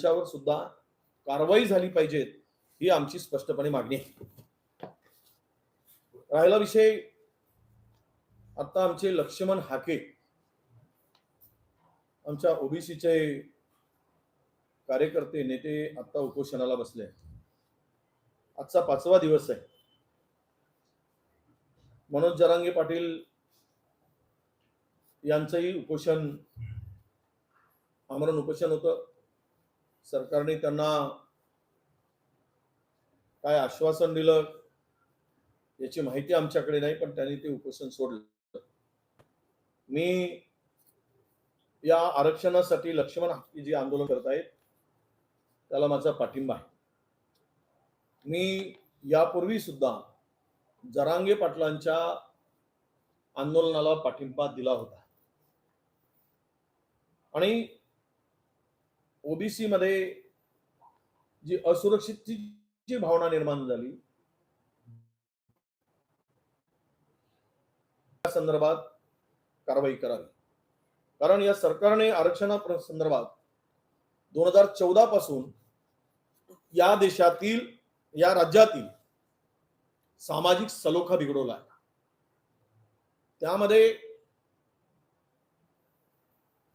त्यांच्यावर सुद्धा कारवाई झाली पाहिजेत ही आमची स्पष्टपणे मागणी आहे. राहिला विषय आता आमचे लक्ष्मण हाके आमच्या ओबीसीचे कार्यकर्ते नेते आता उपोषणाला बसले आजचा पाचवा दिवस आहे. मनोज जरांगे पाटील यांचंही उपोषण आमरण उपोषण होतं. सरकारने त्यांना काय आश्वासन दिलं याची माहिती आमच्याकडे नाही पण त्यांनी ते उपोषण सोडलं. मी या आरक्षणासाठी लक्ष्मण हाके जे आंदोलन करत आहेत त्याला माझा पाठिंबा आहे. मी यापूर्वी सुद्धा जरांगे पाटलांच्या आंदोलनाला पाठिंबा दिला होता. आणि ओबीसी मध्ये जी असुरक्षितची भावना निर्माण झाली त्या संदर्भात कारवाई करावी. कारण या सरकारने आरक्षणा संदर्भात दोन हजार चौदा पासून या देशातील या राज्यातील सामाजिक सलोखा बिघडवला आहे. त्यामध्ये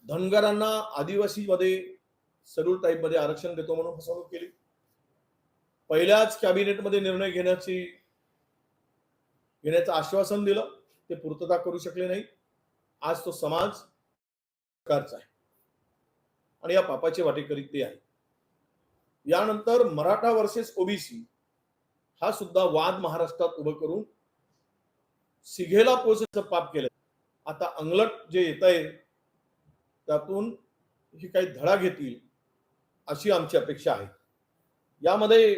धनगरांना आदिवासी मध्ये शेड्यूल टाईपमध्ये आरक्षण देतो म्हणून फसवणूक केली. पहिल्याच कॅबिनेटमध्ये निर्णय घेण्याची घेण्याचं आश्वासन दिलं. ते पूर्तता करू शकले नाही. आज तो समाज सरकारचा आहे. आणि या पापाचे वाटेकरी ते आहे यानंतर मराठा वर्सेस ओबीसी हा सुद्धा वाद महाराष्ट्रात उभं करून सिघेला पोचण्याचं पाप केलं. आता अंगलट जे येत आहे त्यातून ही काही धडा घेतील अशी आमची अपेक्षा आहे. यामध्ये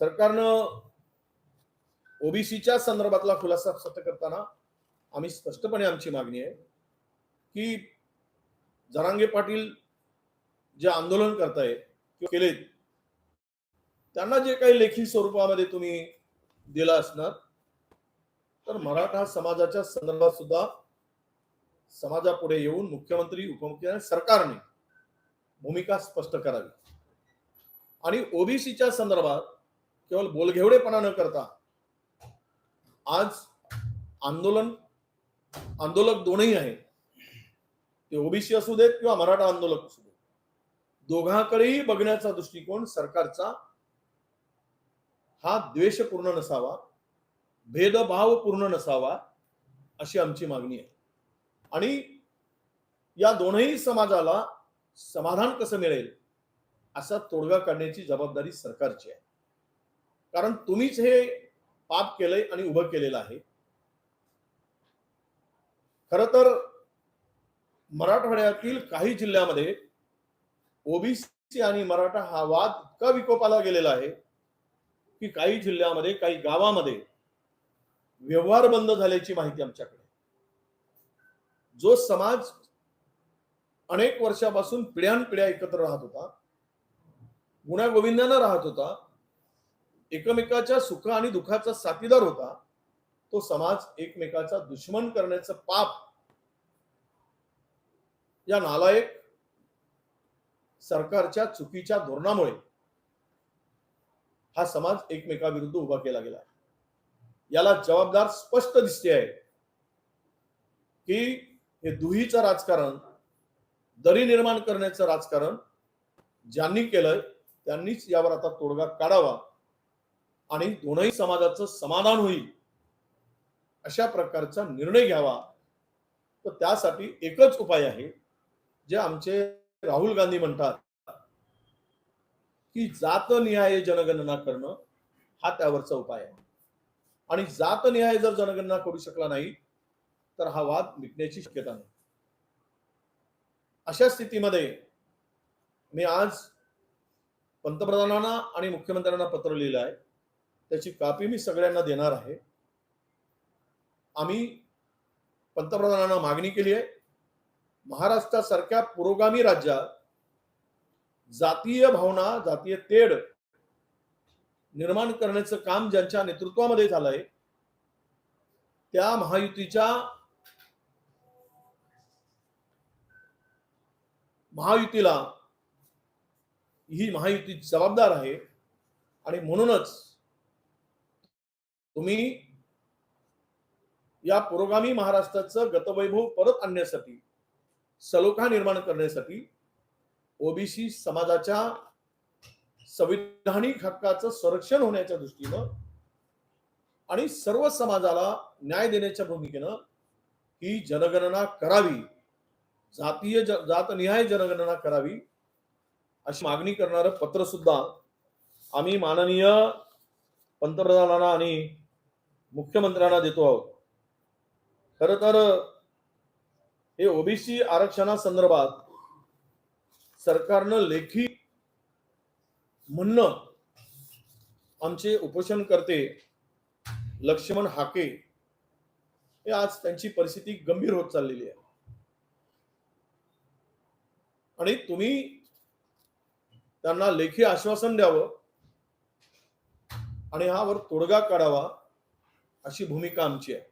सरकारनं ओबीसीच्या संदर्भातला खुलासा सत्य करताना आम्ही स्पष्टपणे आमची मागणी आहे की जरांगे पाटील जे आंदोलन करतायत किंवा केलेत त्यांना जे काही लेखी स्वरूपामध्ये तुम्ही दिला असणार तर मराठा समाजाच्या संदर्भात सुद्धा समाजापुढे येऊन मुख्यमंत्री उपमुख्यमंत्री सरकारने भूमिका स्पष्ट करावी. आणि ओबीसीच्या संदर्भात केवळ बोलघेवडेपणा न करता आज आंदोलन आंदोलक दोनही आहेत. ते ओबीसी असू देत किंवा मराठा आंदोलक असू देत. दोघांकडेही बघण्याचा दृष्टिकोन सरकारचा हा द्वेषपूर्ण नसावा भेदभाव पूर्ण नसावा अशी आमची मागणी आहे. आणि या दोनही समाजाला समाधान कसं मिळेल? असा तोडगा काढण्याची जबाबदारी सरकारची आहे. कारण तुम्हीच हे पाप केलंय आणि उभं केलेलं आहे. खर तर मराठवाड्यातील काही जिल्ह्यामध्ये ओबीसी आणि मराठा हा वाद इतका विकोपाला गेलेला आहे की काही जिल्ह्यामध्ये काही गावामध्ये व्यवहार बंद झाल्याची माहिती आमच्याकडे जो समाज अनेक वर्षापासून पिढ्यानपिढ्या एकत्र राहत होता. गुण्यागोविंदानं राहत होता. एकमेकाच्या सुख आणि दुःखाचा साथीदार होता. तो समाज एकमेकाचा दुश्मन करण्याचं पाप. या नालायक सरकारच्या चुकीच्या धोरणामुळे हा समाज एकमेकाविरुद्ध उभा केला गेला. याला जबाबदार स्पष्ट दिसते आहे की हे दुहीचं राजकारण दरी निर्माण करण्याचं राजकारण ज्यांनी केलंय त्यांनीच यावर आता तोडगा काढावा आणि दोनही समाजाचं समाधान होईल अशा प्रकारचा निर्णय घ्यावा. तर त्यासाठी एकच उपाय आहे जे आमचे राहुल गांधी म्हणतात की जातनिहाय जनगणना करणं हा त्यावरचा उपाय आहे. आणि जातनिहाय जर जनगणना करू शकला नाही तर हा वाद मिटण्याची शक्यता नाही. अशा स्थितीमध्ये मी आज पंतप्रधानांना आणि मुख्यमंत्र्यांना पत्र लिहिलं आहे. त्याची कापी मी सगळ्यांना देणार आहे. आम्ही पंतप्रधानांना मागणी केली आहे. महाराष्ट्रासारख्या पुरोगामी राज्यात जातीय भावना जातीय तेढ निर्माण करण्याचं काम ज्यांच्या नेतृत्वामध्ये झालंय त्या महायुतीच्या महायुतीला ही महायुती जबाबदार आहे आणि म्हणूनच तुम्ही या पुरोगामी महाराष्ट्राचं गतवैभव परत आणण्यासाठी सलोखा निर्माण करण्यासाठी ओबीसी समाजाच्या संविधानिक हक्काचं संरक्षण होण्याच्या दृष्टीनं आणि सर्व समाजाला न्याय देण्याच्या भूमिकेनं ही जनगणना करावी. जातीय जातनिहाय जनगणना करावी अशी मागणी करणारं पत्र सुद्धा आम्ही माननीय पंतप्रधानांना आणि मुख्यमंत्र्यांना देतो आहोत. खर तर हे ओबीसी आरक्षणासंदर्भात सरकारनं लेखी म्हणणं आमचे उपोषण करते लक्ष्मण हाके हे आज त्यांची परिस्थिती गंभीर होत चाललेली आहे. आणि तुम्ही त्यांना लेखी आश्वासन द्यावं आणि हावर तोडगा काढावा अशी भूमिका आमची आहे.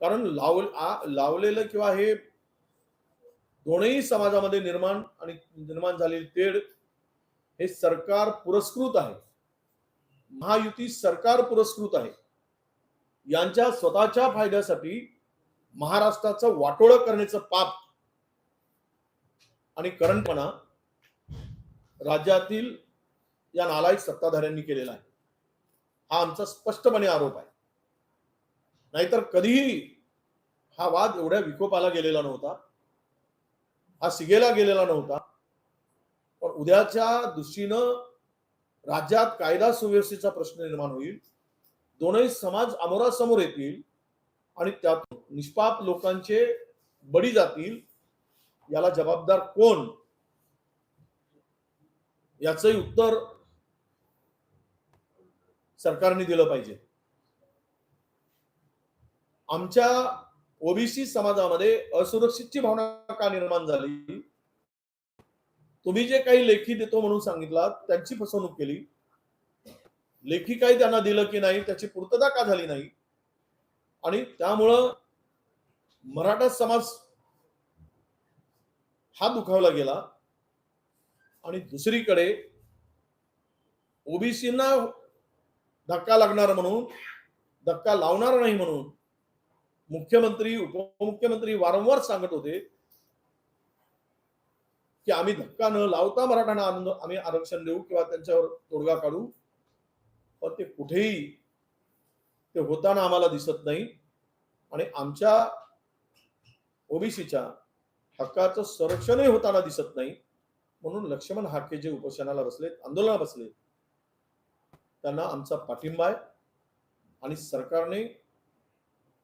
कारण लाव लावलेलं किंवा हे दोनही समाजामध्ये निर्माण आणि निर्माण झालेली तेढ हे सरकार पुरस्कृत आहे. महायुती सरकार पुरस्कृत आहे. यांच्या स्वतःच्या फायद्यासाठी महाराष्ट्राचं वाटोळं करण्याचं पाप आणि करणपणा राज्यातील या नालायक सत्ताधाऱ्यांनी केलेला आहे. हा आमचा स्पष्टपणे आरोप आहे. नाहीतर कधीही हा वाद एवढ्या विकोपाला गेलेला नव्हता. हा सिगेला गेलेला नव्हता. पण उद्याच्या दृष्टीनं राज्यात कायदा सुव्यवस्थेचा प्रश्न निर्माण होईल. दोनही समाज अमोरासमोर येतील आणि त्यातून निष्पाप लोकांचे बळी जातील. याला जबाबदार कोण? याचही उत्तर सरकारने दिलं पाहिजे. आमच्या ओबीसी समाजामध्ये असुरक्षितची भावना का निर्माण झाली? तुम्ही जे काही लेखी देतो म्हणून सांगितला त्यांची फसवणूक केली. लेखी काही त्यांना दिलं की नाही त्याची पूर्तता का झाली नाही? आणि त्यामुळं मराठा समाज हा दुखावला गेला. आणि दुसरीकडे ओबीसींना धक्का लागणार म्हणून धक्का लावणार नाही म्हणून मुख्यमंत्री उपमुख्यमंत्री वारंवार सांगत होते की आम्ही धक्का न लावता मराठ्यांना आनंद आम्ही आरक्षण देऊ किंवा त्यांच्यावर तोडगा काढू. पण ते कुठेही ते होताना आम्हाला दिसत नाही. आणि आमच्या ओबीसीच्या हक्काचं संरक्षणही होताना दिसत नाही. म्हणून लक्ष्मण हाके जे उपोषणाला बसलेत आंदोलनाला बसलेत त्यांना आमचा पाठिंबा आहे. आणि सरकारने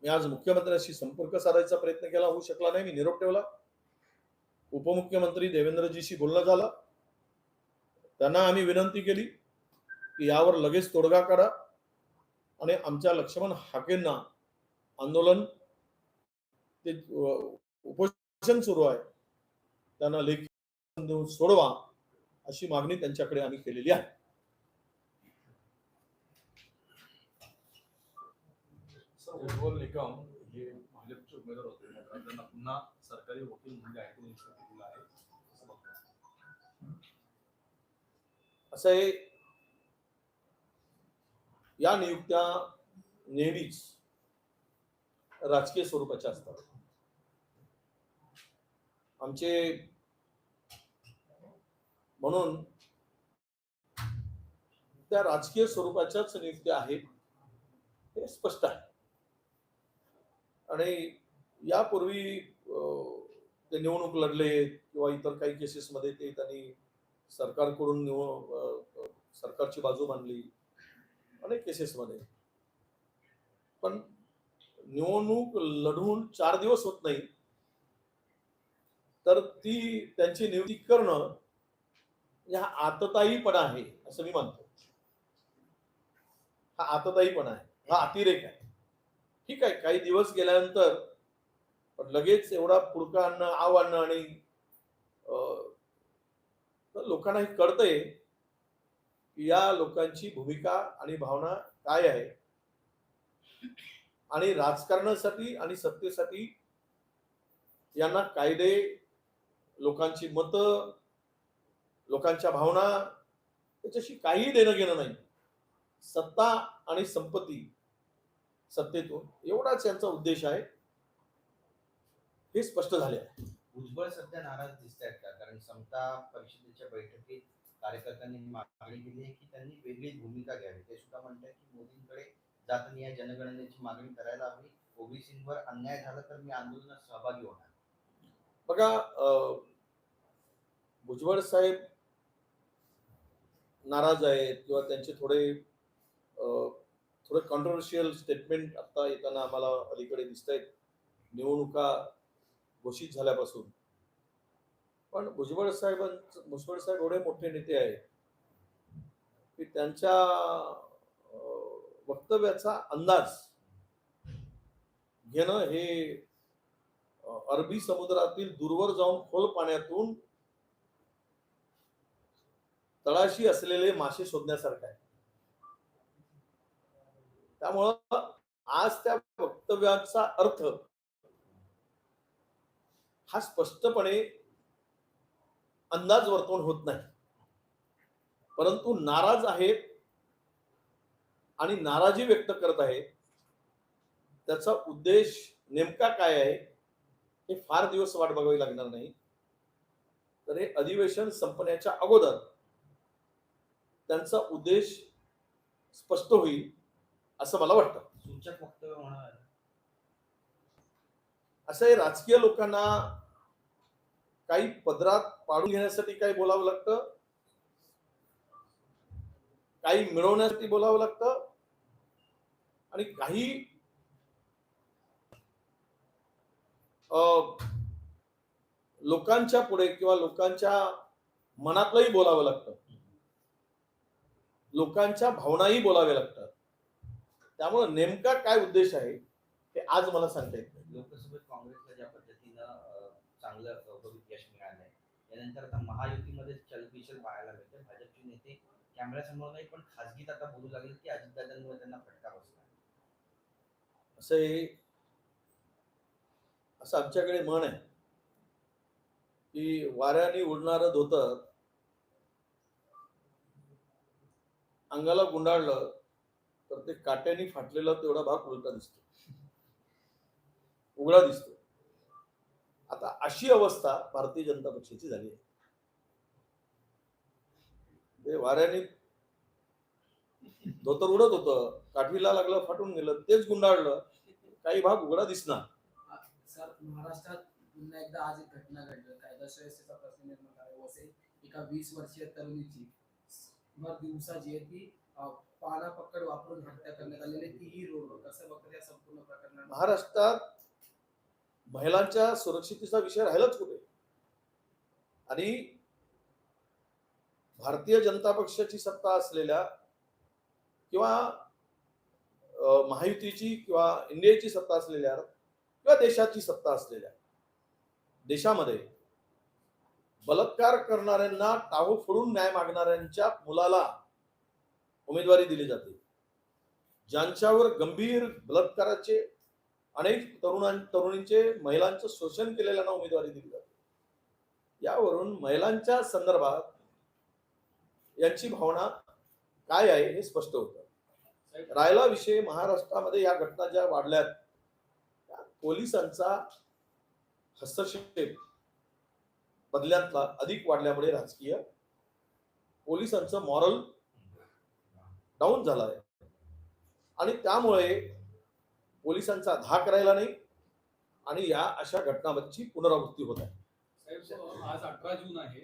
मी आज मुख्यमंत्र्यांशी संपर्क साधायचा प्रयत्न केला होऊ शकला नाही मी निरोप ठेवला. उपमुख्यमंत्री देवेंद्रजीशी बोलणं झालं. त्यांना आम्ही विनंती केली की यावर लगेच तोडगा काढा. आणि आमच्या लक्ष्मण हाकेंना आंदोलन ते उपोषण सुरू आहे. त्यांना लेखी देऊन सोडवा अशी मागणी त्यांच्याकडे आम्ही केलेली आहे. उज्ज्वल निकम हे भाजपचे उमेदवार होते. त्यांना पुन्हा सरकारी वकील म्हणजे नियुक्त केलेला आहे. असं आहे या नियुक्त्या नेहमीच राजकीय स्वरूपाच्या असतात. आमचे म्हणून त्या राजकीय स्वरूपाच्याच नियुक्त्या आहेत हे स्पष्ट आहे. आणि यापूर्वी ते निवडणूक लढले किंवा इतर काही केसेसमध्ये ते त्यांनी सरकारकडून निव- सरकारची बाजू मांडली अनेक केसेसमध्ये पण निवडणूक लढून चार दिवस होत नाही तर ती त्यांची नियुक्ती करणं हा आतताईपणा आहे असं मी मानतो हा आतताईपणा आहे हा अतिरेक आहे. ठीक आहे काही दिवस गेल्यानंतर पण लगेच एवढा पुडका आणणं आव आणणं आणि अं, लोकांना हे कळतंय की या लोकांची भूमिका आणि भावना काय आहे. आणि राजकारणासाठी आणि सत्तेसाठी यांना कायदे लोकांची मतं लोकांच्या भावना त्याच्याशी काहीही देणं घेणं नाही. सत्ता आणि संपत्ती सत्तेतून एवढाच यांचा उद्देश आहे. हे स्पष्ट झाले आहे. भुजबळ सध्या नाराज दिसत आहेत का? कारण समता परिषदेच्या बैठकीत कार्यकर्त्यांनी मागणी केली आहे की त्यांनी वेगळी भूमिका घ्यावी. ते सुद्धा म्हणतात की मोदींकडे जातनीय जनगणनेची मागणी करायला हवी. ओबीसींवर अन्याय झाला तर मी आंदोलनात सहभागी होणार. बघा भुजबळ साहेब नाराज आहेत किंवा त्यांचे थोडे थोडे कॉन्ट्रोवर्शियल स्टेटमेंट आता येताना आम्हाला अलीकडे दिसत आहेत निवडणुका घोषित झाल्यापासून. पण भुजबळ साहेबांच भुजबळ साहेब एवढे मोठे नेते आहेत की त्यांच्या वक्तव्याचा अंदाज घेणं हे अरबी समुद्रातील दूरवर जाऊन खोल पाण्यातून तळाशी असलेले मासे शोधण्यासारखं आहे. त्यामुळं आज त्या वक्तव्याचा अर्थ हा स्पष्टपणे अंदाज वर्तवून होत नाही. परंतु नाराज आहेत आणि नाराजी व्यक्त करत आहेत. त्याचा उद्देश नेमका काय आहे? हे फार दिवस वाट बघावी लागणार नाही. तर हे अधिवेशन संपण्याच्या अगोदर त्यांचा उद्देश स्पष्ट होईल असं मला वाटतं. सूचक वक्तव्य होणार. असं हे राजकीय लोकांना काही पदरात पाडून घेण्यासाठी काही बोलावं लागतं? काही मिळवण्यासाठी बोलावं लागतं? आणि काही लोकांच्या पुढे किंवा लोकांच्या मनातलंही बोलावं लागतं. लोकांच्या भावनाही बोलाव्या लागतात. त्यामुळे नेमका काय उद्देश आहे हे आज मला सांगता येत नाही. लोकसभेत काँग्रेसला ज्या पद्धतीनं चांगलं यश मिळालंय त्यानंतर आता महायुतीमध्ये चलबिचल पाहायला मिळते भाजपचे नेते कॅमेऱ्यासमोर नाही पण खासगीत आता बोलू लागले की अजितदादांमुळे त्यांना फटका बसला. असं असं आमच्याकडे म्हण आहे. की वाऱ्याने उडणारं धोतर अंगाला गुंडाळलं तर ते काट्याने फाटलेला तेवढा भाग उलटा दिसतो. उघडा दिसतो. आता अशी अवस्था भारतीय जनता पक्षाची झाली आहे. ते वाऱ्याने धोतर उडत होतं काठीला लागलं फाटून गेलं तेच गुंडाळलं काही भाग उघडा दिसणार. महाराष्ट्रात पुन्हा एकदा आज एक घटना घडली. कायदा सुव्यवस्थेचा प्रश्न निर्माण करावा वसई एका वीस वर्षीय तरुणीची भर दिवसाची आहे ती अं, पाना पकड वापरून हत्या करण्यात आलेली तीही रोड कसं बघतात या संपूर्ण प्रकरणात? महाराष्ट्रात महिलांच्या सुरक्षितेचा विषय राहिलाच कुठे? आणि भारतीय जनता पक्षाची सत्ता असलेल्या किंवा महायुतीची किंवा इंडियाची सत्ता असलेल्या किंवा देशाची सत्ता असलेल्या देशामध्ये बलात्कार करणाऱ्यांना टाहू फोडून न्याय मागणाऱ्यांच्या मुलाला उमेदवारी दिली जाते. ज्यांच्यावर गंभीर बलात्काराचे अनेक तरुणां तरुणींचे महिलांचं शोषण केलेल्यांना उमेदवारी दिली जाते. यावरून महिलांच्या संदर्भात यांची भावना काय आहे हे स्पष्ट होतं. राहिला विषय महाराष्ट्रामध्ये या घटना ज्या वाढल्यात पोलिसांचा हस्तक्षेप बदल्यातला अधिक वाढल्यामुळे राजकीय पोलिसांचं मॉरल डाऊन झालं आहे आणि त्यामुळे पोलिसांचा धाक राहिला नाही आणि या अशा घटनांची पुनरावृत्ती होत आहे. आज अठरा जून आहे.